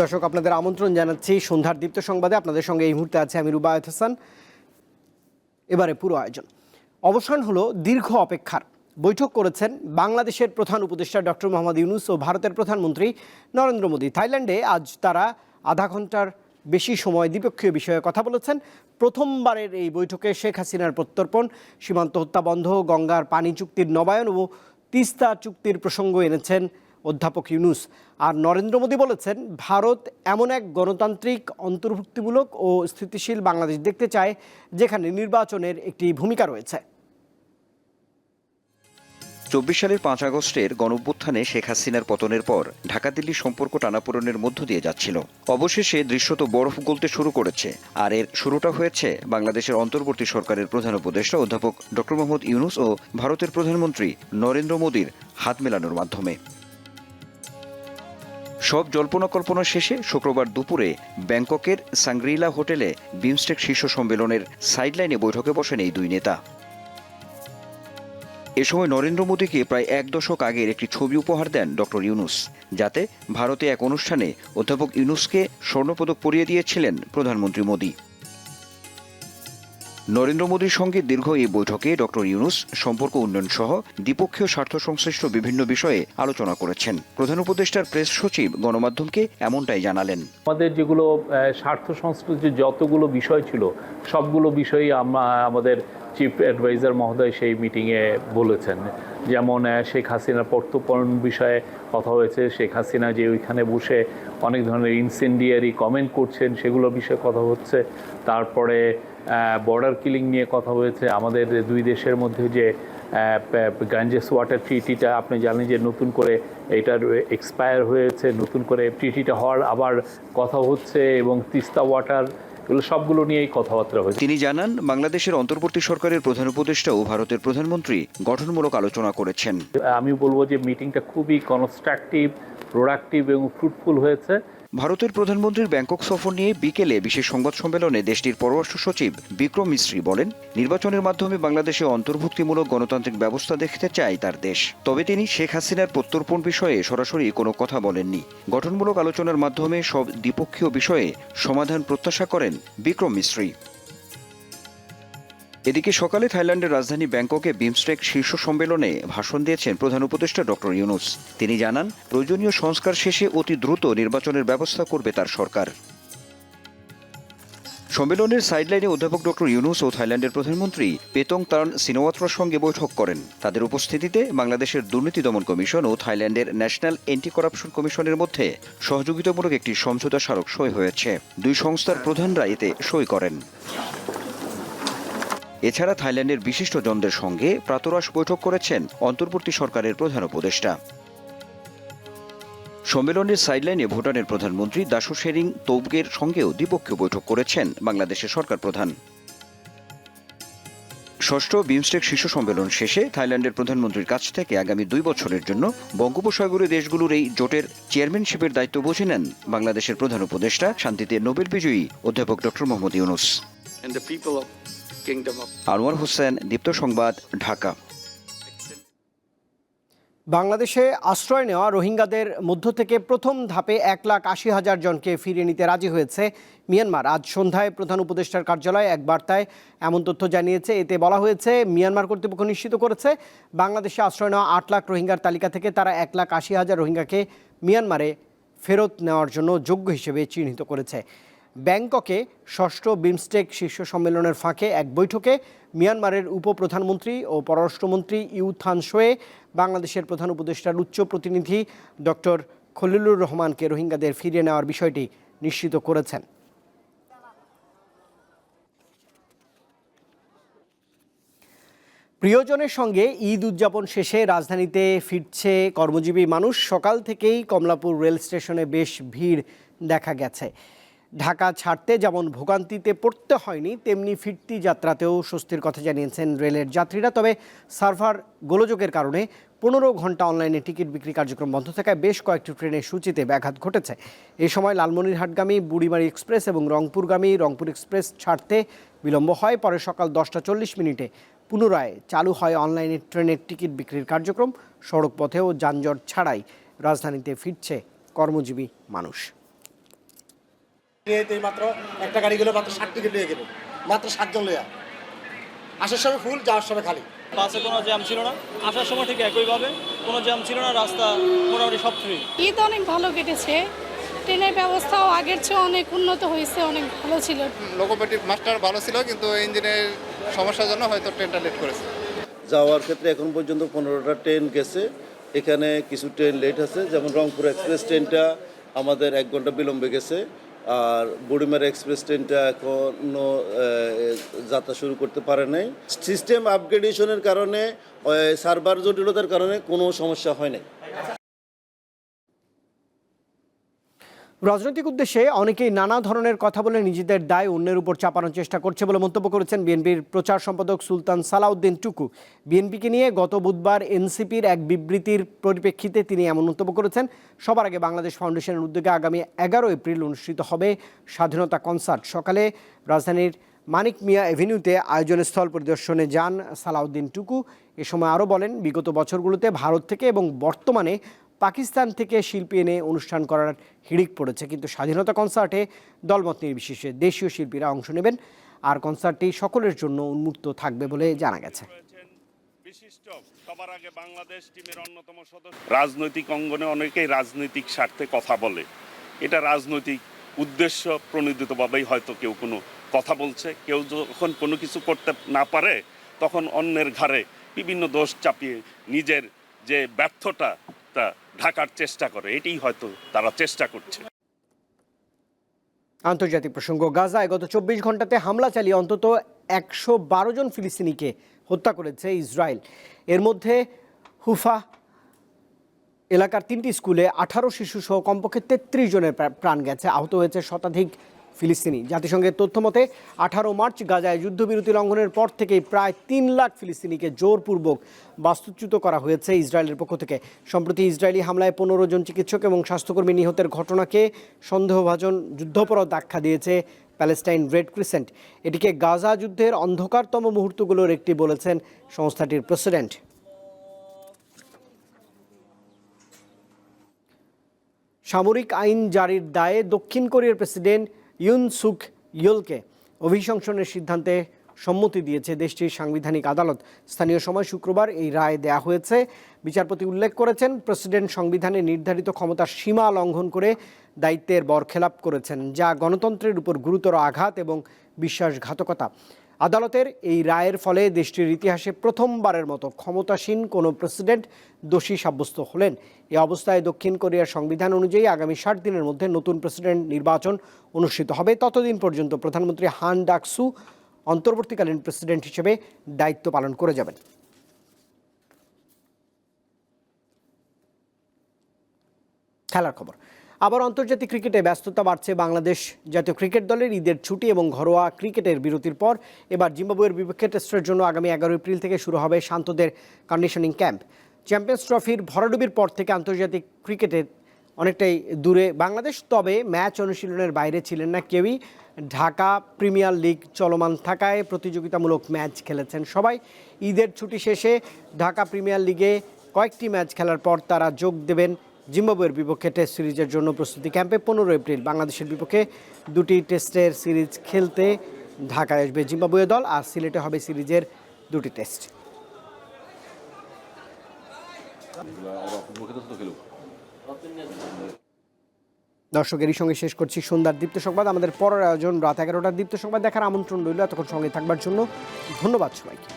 দর্শক, আপনাদের আমন্ত্রণ জানাচ্ছি সন্ধ্যার দীপ্ত সংবাদে। আপনাদের সঙ্গে এই মুহূর্তে আছে আমি রুবায়ত হাসান। এবারে পুরো আয়োজন। অবসান হলো দীর্ঘ অপেক্ষার। বৈঠক করেছেন বাংলাদেশের প্রধান উপদেষ্টা ডক্টর মোহাম্মদ ইউনুস ও ভারতের প্রধানমন্ত্রী নরেন্দ্র মোদী। থাইল্যান্ডে আজ তারা আধা ঘণ্টার বেশি সময় দ্বিপক্ষীয় বিষয়ে কথা বলেছেন। প্রথমবারের এই বৈঠকে শেখ হাসিনার প্রত্যর্পণ, সীমান্ত হত্যা বন্ধ, গঙ্গার পানি চুক্তির নবায়ন ও তিস্তা চুক্তির প্রসঙ্গ এনেছেন অধ্যাপক ইউনুস। আর নরেন্দ্র মোদী বলেছেন, ভারত এমন এক গণতান্ত্রিক, অন্তর্ভুক্তিমূলক ও স্থিতিশীল বাংলাদেশ দেখতে চায়, যেখানে নির্বাচনের একটি ভূমিকা রয়েছে। চব্বিশ সালের পাঁচ আগস্টের গণঅভ্যুত্থানে শেখ হাসিনার পতনের পর ঢাকা দিল্লি সম্পর্ক টানাপোড়নের মধ্য দিয়ে যাচ্ছিল। অবশেষে দৃশ্যত বরফ গলতে শুরু করেছে, আর এর শুরুটা হয়েছে বাংলাদেশের অন্তর্বর্তী সরকারের প্রধান উপদেষ্টা অধ্যাপক ডক্টর মোহাম্মদ ইউনুস ও ভারতের প্রধানমন্ত্রী নরেন্দ্র মোদীর হাত মেলানোর মাধ্যমে। সব জল্পনা কল্পনা শেষে শুক্রবার দুপুরে ব্যাংককের সাংগ্রিলা হোটেলে বিমস্টেক শীর্ষ সম্মেলনের সাইডলাইনে বৈঠকে বসেন এই দুই নেতা। এ সময় নরেন্দ্র মোদীকে প্রায় এক দশক আগের একটি ছবি উপহার দেন ডক্টর ইউনুস, যাতে ভারতে এক অনুষ্ঠানে অধ্যাপক ইউনুসকে স্বর্ণপদক পরিয়ে দিয়েছিলেন প্রধানমন্ত্রী মোদী। নরেন্দ্র মোদীর সঙ্গে দীর্ঘ এই বৈঠকে ডক্টর ইউনুস, সম্পর্ক উন্নয়ন সহ দ্বিপক্ষীয় স্বার্থ সংশ্লিষ্ট বিভিন্ন বিষয়ে আলোচনা করেছেন। প্রধান উপদেষ্টার প্রেস সচিব গণমাধ্যমকে এমনটাই জানালেন। আমাদের যেগুলো স্বার্থ সংশ্লিষ্ট যতগুলো বিষয় ছিল, সবগুলো বিষয়ই আমাদের চিফ অ্যাডভাইজার মহোদয় সেই মিটিংয়ে বলেছেন। যেমন শেখ হাসিনার প্রত্যর্পণ বিষয়ে কথা হয়েছে, শেখ হাসিনা যে ওইখানে বসে অনেক ধরনের ইনসেন্ডিয়ারি কমেন্ট করছেন, সেগুলো বিষয়ে কথা হচ্ছে। তারপরে বর্ডার কিলিং নিয়ে কথা হয়েছে। আমাদের দুই দেশের মধ্যে যে গাঞ্জেস ওয়াটার ট্রিটিটা আপনি জানেন যে নতুন করে এটার এক্সপায়ার হয়েছে নতুন করে ট্রিটিটা হওয়ার আবার কথা হচ্ছে এবং তিস্তা ওয়াটার এগুলো সবগুলো নিয়েই কথাবার্তা হয়েছে। তিনি জানান বাংলাদেশের অন্তর্বর্তী সরকারের প্রধান উপদেষ্টা ও ভারতের প্রধানমন্ত্রী গঠনমূলক আলোচনা করেছেন। আমি বলব যে মিটিংটা খুবই কনস্ট্রাকটিভ প্রোডাক্টিভ এবং ফ্রুটফুল হয়েছে। ভারতের প্রধানমন্ত্রীর ব্যাংকক সফর নিয়ে বিকেলে বিশেষ সংবাদ সম্মেলনে দেশটির পররাষ্ট্র সচিব বিক্রম মিশ্রী বলেন, নির্বাচনের মাধ্যমে বাংলাদেশে অন্তর্ভুক্তিমূলক গণতান্ত্রিক ব্যবস্থা দেখতে চায় তার দেশ। তবে তিনি শেখ হাসিনার প্রত্যর্পণ বিষয়ে সরাসরি কোনো কথা বলেননি। গঠনমূলক আলোচনার মাধ্যমে সব দ্বিপক্ষীয় বিষয়ে সমাধান প্রত্যাশা করেন বিক্রম মিশ্রি এদিকে সকালে থাইল্যান্ডের রাজধানী ব্যাংককে বিমস্টেক শীর্ষ সম্মেলনে ভাষণ দিয়েছেন প্রধান উপদেষ্টা ডক্টর ইউনুস। তিনি জানান, প্রয়োজনীয় সংস্কার শেষে অতি দ্রুত নির্বাচনের ব্যবস্থা করবে তার সরকার। সম্মেলনের সাইডলাইনে অধ্যাপক ডক্টর ইউনুস ও থাইল্যান্ডের প্রধানমন্ত্রী পেতং তারন সিনোয়াত্রার সঙ্গে বৈঠক করেন। তাদের উপস্থিতিতে বাংলাদেশের দুর্নীতি দমন কমিশন ও থাইল্যান্ডের ন্যাশনাল অ্যান্টি করাপশন কমিশনের মধ্যে সহযোগিতামূলক একটি সমঝোতা স্মারক সই হয়েছে। দুই সংস্থার প্রধানরা এতে সই করেন। এছাড়া থাইল্যান্ডের বিশিষ্ট জনদের সঙ্গে প্রাতরাশ বৈঠক করেছেন অন্তর্বর্তী সরকারের প্রধান উপদেষ্টা। সম্মেলনের সাইডলাইনে ভুটানের প্রধানমন্ত্রী দাশু শেরিং তৌবগের সঙ্গেও দ্বিপক্ষীয় বৈঠক করেছেন বাংলাদেশের সরকার প্রধান। ষষ্ঠ বিমস্টেক শীর্ষ সম্মেলন শেষে থাইল্যান্ডের প্রধানমন্ত্রীর কাছ থেকে আগামী দুই বছরের জন্য বঙ্গোপসাগরীয় দেশগুলোর এই জোটের চেয়ারম্যানশিপের দায়িত্ব বুঝে নেন বাংলাদেশের প্রধান উপদেষ্টা, শান্তিতে নোবেল বিজয়ী অধ্যাপক doctor Mohammad Yunus. Kingdom of Anwar Hossain Deepto সংবাদ ঢাকা। বাংলাদেশে আশ্রয় নেওয়া রোহিঙ্গাদের মধ্য থেকে প্রথম ধাপে এক লাখ আশি হাজার জনকে ফিরিয়ে নিতে রাজি হয়েছে মিয়ানমার। আজ সন্ধ্যায় প্রধান উপদেষ্টার কার্যালয়ে এক বার্তায় এমন তথ্য জানিয়েছে। এতে বলা হয়েছে মিয়ানমার কর্তৃপক্ষ নিশ্চিত করেছে বাংলাদেশে আশ্রয় নেওয়া আট লাখ রোহিঙ্গার তালিকা থেকে তারা এক লাখ আশি হাজার রোহিঙ্গাকে মিয়ানমারে ফেরত নেওয়ার জন্য যোগ্য হিসেবে চিহ্নিত করেছে। ব্যাংককে ষষ্ঠ বিমস্টেক শীর্ষ সম্মেলনের ফাঁকে এক বৈঠকে মিয়ানমারের উপপ্রধানমন্ত্রী ও পররাষ্ট্রমন্ত্রী ইউ থান শোয়ে বাংলাদেশের প্রধান উপদেষ্টার উচ্চ প্রতিনিধি ডক্টর খলিলুর রহমানকে রোহিঙ্গাদের ফিরিয়ে নেওয়ার বিষয়টি নিশ্চিত করেছেন। প্রিয়জনের সঙ্গে ঈদ উদযাপন শেষে রাজধানীতে ফিরছে কর্মজীবী মানুষ। সকাল থেকেই কমলাপুর রেল স্টেশনে বেশ ভিড় দেখা গেছে। ঢাকা ছাড়তে যেমন ভোগান্তিতে পড়তে হয়নি, তেমনি ফিরতি যাত্রাতেও স্বস্তির কথা জানিয়েছেন রেলের যাত্রীরা। তবে সার্ভার গোলযোগের কারণে পনেরো ঘণ্টা অনলাইনে টিকিট বিক্রি কার্যক্রম বন্ধ থাকায় বেশ কয়েকটি ট্রেনের সূচিতে ব্যাঘাত ঘটেছে। এ সময় লালমনিরহাটগামী বুড়িমারি এক্সপ্রেস এবং রংপুরগামী, রংপুর এক্সপ্রেস ছাড়তে বিলম্ব হয়। পরে সকাল দশটা চল্লিশ মিনিটে পুনরায় চালু হয় অনলাইনে ট্রেনের টিকিট বিক্রির কার্যক্রম। সড়ক পথেও যানজট ছাড়াই রাজধানীতে ফিরছে কর্মজীবী মানুষ। এই মাত্র একটা গাড়ি গেলে মাত্র ষাট টিকিট নিয়ে গেল। মাত্র সাতজন লইয়া। আসার সময় ফুল যাওয়ার সময় খালি। বাসে কোনো জ্যাম ছিল না। আসার সময় ঠিক একইভাবে কোনো জ্যাম ছিল না রাস্তা মোটামুটি সব ফ্রি ঈদ অনেক ভালো কেটেছে। ট্রেনের ব্যবস্থাও আগের চেয়ে অনেক উন্নত হয়েছে অনেক ভালো ছিল। লোকোমোটিভ মাস্টার ভালো ছিল কিন্তু ইঞ্জিনের সমস্যার জন্য হয়তো ট্রেনটা লেট করেছে। যাওয়ার ক্ষেত্রে এখন পর্যন্ত পনেরোটা ট্রেন গেছে। এখানে কিছু ট্রেন লেট আছে যেমন রংপুর এক্সপ্রেস ট্রেনটা আমাদের এক ঘণ্টা বিলম্বে গেছে। আর বুড়িমারা এক্সপ্রেস ট্রেনটা এখনও যাত্রা শুরু করতে পারে নাই। সিস্টেম আপগ্রেডেশনের কারণে সার্ভার জটিলতার কারণে কোনো সমস্যা হয় নাই। রাজনৈতিক উদ্দেশ্যে অনেকেই নানা ধরনের কথা বলে নিজেদের দায় অন্যের উপর চাপানোর চেষ্টা করছে বলে মন্তব্য করেছেন বিএনপির প্রচার সম্পাদক সুলতান সালাউদ্দিন টুকু। বিএনপিকে নিয়ে গত বুধবার এনসিপির এক বিবৃতির পরিপ্রেক্ষিতে তিনি এমন মন্তব্য করেছেন। সবার আগে বাংলাদেশ ফাউন্ডেশনের উদ্যোগে আগামী এগারো এপ্রিল অনুষ্ঠিত হবে স্বাধীনতা কনসার্ট। সকালে রাজধানীর মানিক মিয়া এভিনিউতে আয়োজনের স্থল পরিদর্শনে যান সালাউদ্দিন টুকু। এ সময় আরও বলেন, বিগত বছরগুলোতে ভারত থেকে এবং বর্তমানে পাকিস্তান থেকে শিল্পী এনে অনুষ্ঠান করার হিড়িক পড়েছে। কিন্তু স্বাধীনতা কনসার্টে দলমত নির্বিশেষে দেশীয় শিল্পীরা অংশ নেবেন আর কনসার্টটি সকলের জন্য উন্মুক্ত থাকবে বলে জানা গেছে। রাজনৈতিক অঙ্গনে অনেকেই রাজনৈতিক স্বার্থে কথা বলে। এটা রাজনৈতিক উদ্দেশ্য, প্রণোদিতভাবেই হয়তো কেউ কোনো কথা বলছে। কেউ যখন কোনো কিছু করতে না পারে, তখন অন্যের ঘাড়ে বিভিন্ন দোষ চাপিয়ে নিজের যে ব্যর্থতা তা ঢাকার চেষ্টা করে, এটাই হয়তো তারা চেষ্টা করছে। আন্তর্জাতিক প্রসঙ্গ, গাজায় গত চব্বিশ ঘন্টাতে হামলা চালিয়ে অন্তত একশো বারো জন ফিলিস্তিনিকে হত্যা করেছে ইসরায়েল। এর মধ্যে হুফা এলাকার তিনটি স্কুলে আঠারো শিশু সহ কমপক্ষে তেত্রিশ জনের প্রাণ গেছে। আহত হয়েছে শতাধিক ফিলিস্তিনি। জাতিসংঘের তথ্য মতে, আঠারো মার্চ গাজায় যুদ্ধবিরতি লঙ্ঘনের পর থেকেই প্রায় তিন লাখ ফিলিস্তিনিকে জোরপূর্বক বাস্তুচ্যুত করা হয়েছে ইসরায়েলের পক্ষ থেকে। সম্প্রতি ইসরায়েলি হামলায় পনেরো জন চিকিৎসক এবং স্বাস্থ্যকর্মী নিহতের ঘটনাকে সন্দেহভাজন যুদ্ধপরাধ আখ্যা দিয়েছে প্যালেস্টাইন রেড ক্রিসেন্ট। এটিকে গাজা যুদ্ধের অন্ধকারতম মুহূর্তগুলোর একটি বলেছেন সংস্থাটির প্রেসিডেন্ট। সামরিক আইন জারির দায়ে দক্ষিণ কোরিয়ার প্রেসিডেন্ট ইউন সুক ইয়োলকে অভিশংসনের সিদ্ধান্তে সম্মতি দিয়েছে। দেশটির সাংবিধানিক আদালত স্থানীয় সময় শুক্রবার এই রায় দেয়া হয়েছে। বিচারপতি উল্লেখ করেছেন, প্রেসিডেন্ট সংবিধানে নির্ধারিত ক্ষমতার সীমা লঙ্ঘন করে দায়িত্বের বরখেলাপ করেছেন, যা গণতন্ত্রের উপর গুরুতর আঘাত এবং বিশ্বাসঘাতকতা। আদালতের এই রায়ের ফলে দেশটির ইতিহাসে প্রথমবারের মতো ক্ষমতাসীন কোনো প্রেসিডেন্ট দোষী সাব্যস্ত হলেন। এ অবস্থায় দক্ষিণ কোরিয়ার সংবিধান অনুযায়ী আগামী ষাট দিনের মধ্যে নতুন প্রেসিডেন্ট নির্বাচন অনুষ্ঠিত হবে। ততদিন পর্যন্ত প্রধানমন্ত্রী হান ডাকসু অন্তর্বর্তীকালীন প্রেসিডেন্ট হিসেবে দায়িত্ব পালন করে যাবেন। খেলার খবর। আবার আন্তর্জাতিক ক্রিকেটে ব্যস্ততা বাড়ছে বাংলাদেশ। জাতীয় ক্রিকেট দলের ঈদের ছুটি এবং ঘরোয়া ক্রিকেটের বিরতির পর এবার জিম্বাবুয়ের বিপক্ষে টেস্টের জন্য আগামী এগারো এপ্রিল থেকে শুরু হবে শান্তদের কন্ডিশনিং ক্যাম্প চ্যাম্পিয়ন্স ট্রফির ভরাডুবির পর থেকে আন্তর্জাতিক ক্রিকেটে অনেকটাই দূরে বাংলাদেশ, তবে ম্যাচ অনুশীলনের বাইরে ছিলেন না কেউই। ঢাকা প্রিমিয়ার লিগ চলমান থাকায় প্রতিযোগিতামূলক ম্যাচ খেলেছেন সবাই। ঈদের ছুটি শেষে ঢাকা প্রিমিয়ার লিগে কয়েকটি ম্যাচ খেলার পর তারা যোগ দেবেন জিম্বাবুয়ের বিপক্ষে টেস্ট সিরিজের জন্য প্রস্তুতি ক্যাম্পে পনেরো এপ্রিল বাংলাদেশের বিপক্ষে দুটি টেস্টের সিরিজ খেলতে ঢাকায় আসবে জিম্বাবুয়ে দল আর সিলেটে হবে সিরিজের দুটি টেস্ট। দর্শকেরই সঙ্গে শেষ করছি সন্ধ্যার দীপ্ত সংবাদ। আমাদের পরের আয়োজন রাত এগারোটার দীপ্ত সংবাদ দেখার আমন্ত্রণ রইল। এতক্ষণ সঙ্গে থাকবার জন্য ধন্যবাদ সবাইকে।